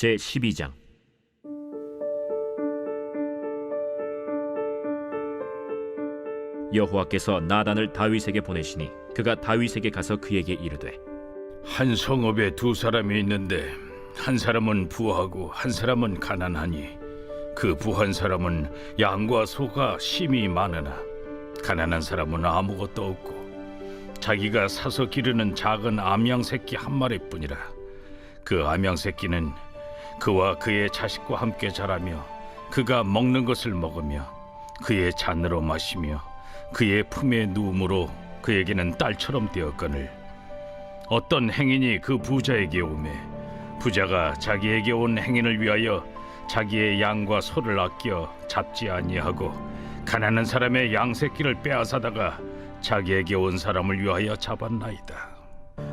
제 12장. 여호와께서 나단을 다윗에게 보내시니 그가 다윗에게 가서 그에게 이르되 한 성읍에 두 사람이 있는데 한 사람은 부하고 한 사람은 가난하니 그 부한 사람은 양과 소가 심히 많으나 가난한 사람은 아무것도 없고 자기가 사서 기르는 작은 암양 새끼 한 마리뿐이라. 그 암양 새끼는 그와 그의 자식과 함께 자라며 그가 먹는 것을 먹으며 그의 잔으로 마시며 그의 품에 누움으로 그에게는 딸처럼 되었거늘 어떤 행인이 그 부자에게 오매 부자가 자기에게 온 행인을 위하여 자기의 양과 소를 아껴 잡지 아니하고 가난한 사람의 양 새끼를 빼앗아다가 자기에게 온 사람을 위하여 잡았나이다.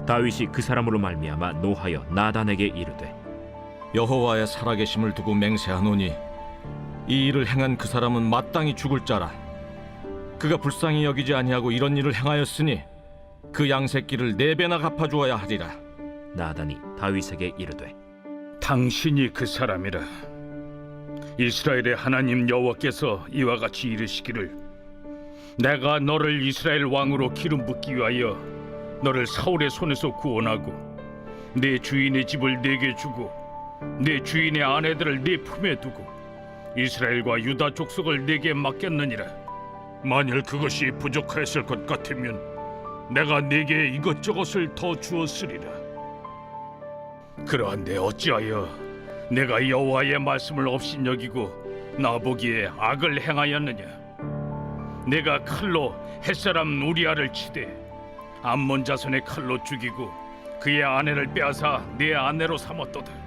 다윗이 그 사람으로 말미암아 노하여 나단에게 이르되 여호와의 살아계심을 두고 맹세하노니 이 일을 행한 그 사람은 마땅히 죽을 자라 그가 불쌍히 여기지 아니하고 이런 일을 행하였으니 그 양새끼를 네 배나 갚아주어야 하리라 나단이 다윗에게 이르되 당신이 그 사람이라. 이스라엘의 하나님 여호와께서 이와 같이 이르시기를 내가 너를 이스라엘 왕으로 기름 붓기 위하여 너를 사울의 손에서 구원하고 내 주인의 집을 내게 주고 내 주인의 아내들을 네 품에 두고 이스라엘과 유다 족속을 내게 맡겼느니라. 만일 그것이 부족하였을 것 같으면 내가 네게 이것저것을 더 주었으리라. 그러한데 어찌하여 내가 여호와의 말씀을 업신여기고 나보기에 악을 행하였느냐? 내가 칼로 햇사람 우리아를 치되 암몬 자손의 칼로 죽이고 그의 아내를 빼앗아 내 아내로 삼았도다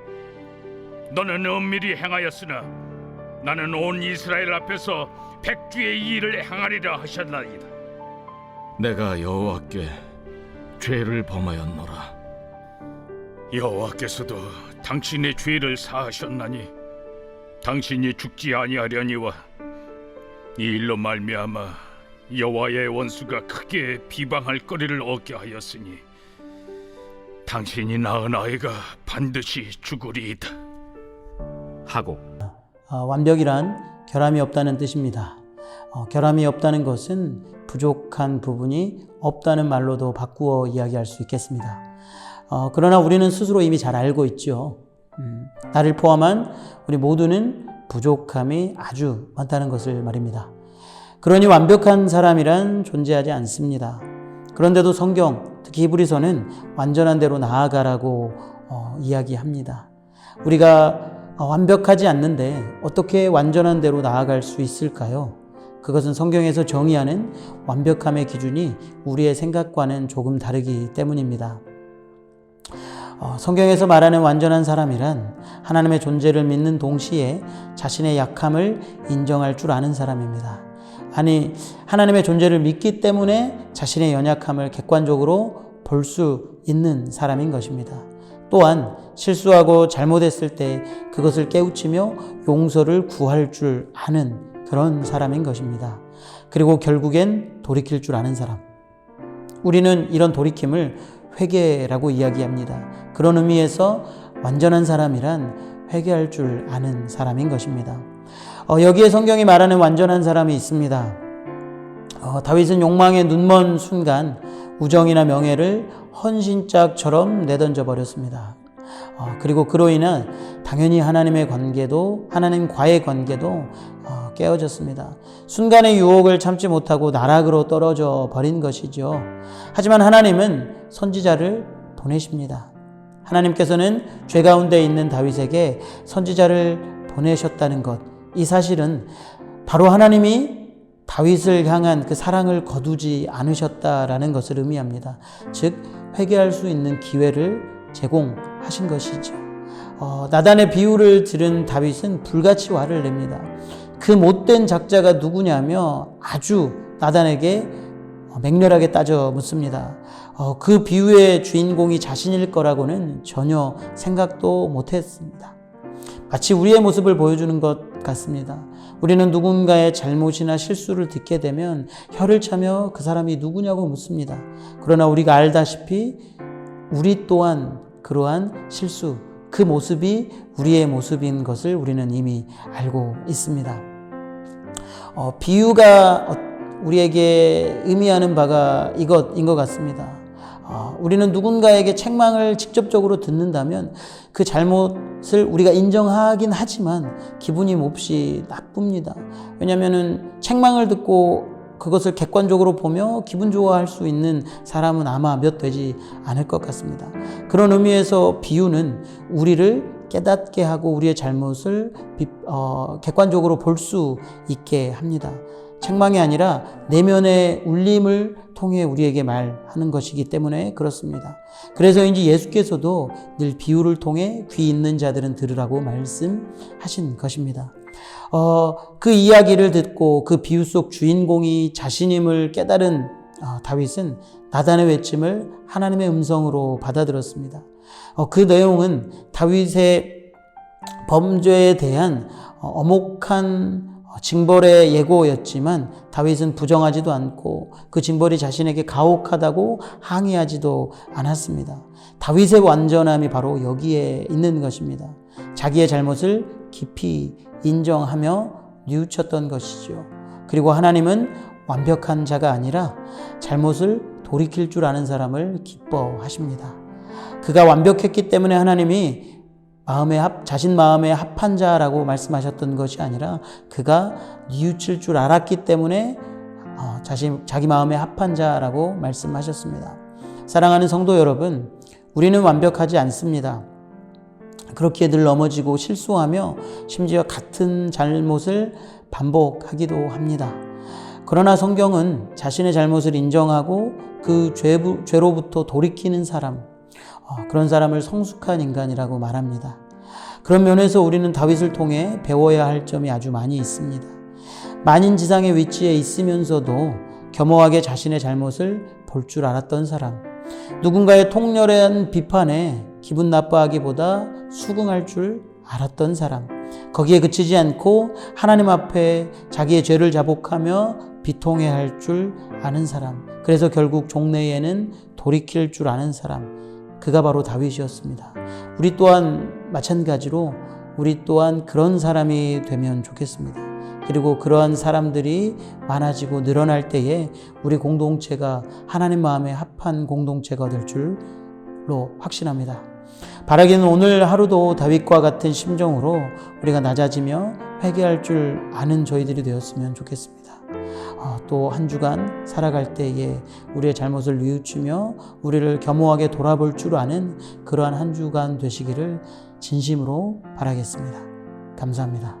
너는 은밀히 행하였으나 나는 온 이스라엘 앞에서 백주의 이 일을 행하리라 하셨나이다 내가 여호와께 죄를 범하였노라 여호와께서도 당신의 죄를 사하셨나니 당신이 죽지 아니하려니와 이 일로 말미암아 여호와의 원수가 크게 비방할 거리를 얻게 하였으니 당신이 낳은 아이가 반드시 죽으리이다. 하고 어, 완벽이란 결함이 없다는 뜻입니다. 어, 결함이 없다는 것은 부족한 부분이 없다는 말로도 바꾸어 이야기할 수 있겠습니다. 어, 그러나 우리는 스스로 이미 잘 알고 있죠. 음, 나를 포함한 우리 모두는 부족함이 아주 많다는 것을 말입니다. 그러니 완벽한 사람이란 존재하지 않습니다. 그런데도 성경, 특히 히브리서는 완전한 대로 나아가라고 어, 이야기합니다. 우리가 어, 완벽하지 않는데 어떻게 완전한 대로 나아갈 수 있을까요? 그것은 성경에서 정의하는 완벽함의 기준이 우리의 생각과는 조금 다르기 때문입니다. 어, 성경에서 말하는 완전한 사람이란 하나님의 존재를 믿는 동시에 자신의 약함을 인정할 줄 아는 사람입니다. 아니, 하나님의 존재를 믿기 때문에 자신의 연약함을 객관적으로 볼 수 있는 사람인 것입니다. 또한 실수하고 잘못했을 때 그것을 깨우치며 용서를 구할 줄 아는 그런 사람인 것입니다. 그리고 결국엔 돌이킬 줄 아는 사람. 우리는 이런 돌이킴을 회개라고 이야기합니다. 그런 의미에서 완전한 사람이란 회개할 줄 아는 사람인 것입니다. 어, 여기에 성경이 말하는 완전한 사람이 있습니다. 어, 다윗은 욕망에 눈먼 순간 우정이나 명예를 헌신짝처럼 내던져 버렸습니다. 어, 그리고 그로 인한 당연히 하나님의 관계도 하나님과의 관계도 어, 깨어졌습니다. 순간의 유혹을 참지 못하고 나락으로 떨어져 버린 것이죠. 하지만 하나님은 선지자를 보내십니다. 하나님께서는 죄 가운데 있는 다윗에게 선지자를 보내셨다는 것, 이 사실은 바로 하나님이 다윗을 향한 그 사랑을 거두지 않으셨다라는 것을 의미합니다. 즉, 회개할 수 있는 기회를 제공하신 것이죠. 어, 나단의 비유를 들은 다윗은 불같이 화를 냅니다. 그 못된 작자가 누구냐며 아주 나단에게 어, 맹렬하게 따져 묻습니다. 어, 그 비유의 주인공이 자신일 거라고는 전혀 생각도 못했습니다. 마치 우리의 모습을 보여주는 것 같습니다. 우리는 누군가의 잘못이나 실수를 듣게 되면 혀를 차며 그 사람이 누구냐고 묻습니다. 그러나 우리가 알다시피 우리 또한 그러한 실수, 그 모습이 우리의 모습인 것을 우리는 이미 알고 있습니다. 어, 비유가 어- 우리에게 의미하는 바가 이것인 것 같습니다. 어, 우리는 누군가에게 책망을 직접적으로 듣는다면 그 잘못을 우리가 인정하긴 하지만 기분이 몹시 나쁩니다. 왜냐하면 책망을 듣고 그것을 객관적으로 보며 기분 좋아할 수 있는 사람은 아마 몇 되지 않을 것 같습니다. 그런 의미에서 비유는 우리를 깨닫게 하고 우리의 잘못을 비- 어, 객관적으로 볼 수 있게 합니다. 책망이 아니라 내면의 울림을 통해 우리에게 말하는 것이기 때문에 그렇습니다. 그래서인지 예수께서도 늘 비유를 통해 귀 있는 자들은 들으라고 말씀하신 것입니다. 어, 그 이야기를 듣고 그 비유 속 주인공이 자신임을 깨달은 어, 다윗은 나단의 외침을 하나님의 음성으로 받아들였습니다. 어, 그 내용은 다윗의 범죄에 대한 어, 어, 징벌의 예고였지만 다윗은 부정하지도 않고 그 징벌이 자신에게 가혹하다고 항의하지도 않았습니다. 다윗의 완전함이 바로 여기에 있는 것입니다. 자기의 잘못을 깊이 인정하며 뉘우쳤던 것이죠. 그리고 하나님은 완벽한 자가 아니라 잘못을 돌이킬 줄 아는 사람을 기뻐하십니다. 그가 완벽했기 때문에 하나님이 마음에 합, 자신 마음에 합한 자라고 말씀하셨던 것이 아니라 그가 뉘우칠 줄 알았기 때문에 어, 자신, 자기 마음에 합한 자라고 말씀하셨습니다. 사랑하는 성도 여러분, 우리는 완벽하지 않습니다. 그렇기에 늘 넘어지고 실수하며 심지어 같은 잘못을 반복하기도 합니다. 그러나 성경은 자신의 잘못을 인정하고 그 죄부, 죄로부터 돌이키는 사람, 어, 그런 사람을 성숙한 인간이라고 말합니다. 그런 면에서 우리는 다윗을 통해 배워야 할 점이 아주 많이 있습니다. 만인 지상의 위치에 있으면서도 겸허하게 자신의 잘못을 볼 줄 알았던 사람, 누군가의 통렬한 비판에 기분 나빠하기보다 수긍할 줄 알았던 사람, 거기에 그치지 않고 하나님 앞에 자기의 죄를 자복하며 비통해 할 줄 아는 사람, 그래서 결국 종래에는 돌이킬 줄 아는 사람, 그가 바로 다윗이었습니다. 우리 또한 마찬가지로 우리 또한 그런 사람이 되면 좋겠습니다. 그리고 그러한 사람들이 많아지고 늘어날 때에 우리 공동체가 하나님 마음에 합한 공동체가 될 줄로 확신합니다. 바라기는 오늘 하루도 다윗과 같은 심정으로 우리가 낮아지며 회개할 줄 아는 저희들이 되었으면 좋겠습니다. 어, 또한 주간 살아갈 때에 우리의 잘못을 뉘우치며 우리를 겸허하게 돌아볼 줄 아는 그러한 한 주간 되시기를 진심으로 바라겠습니다. 감사합니다.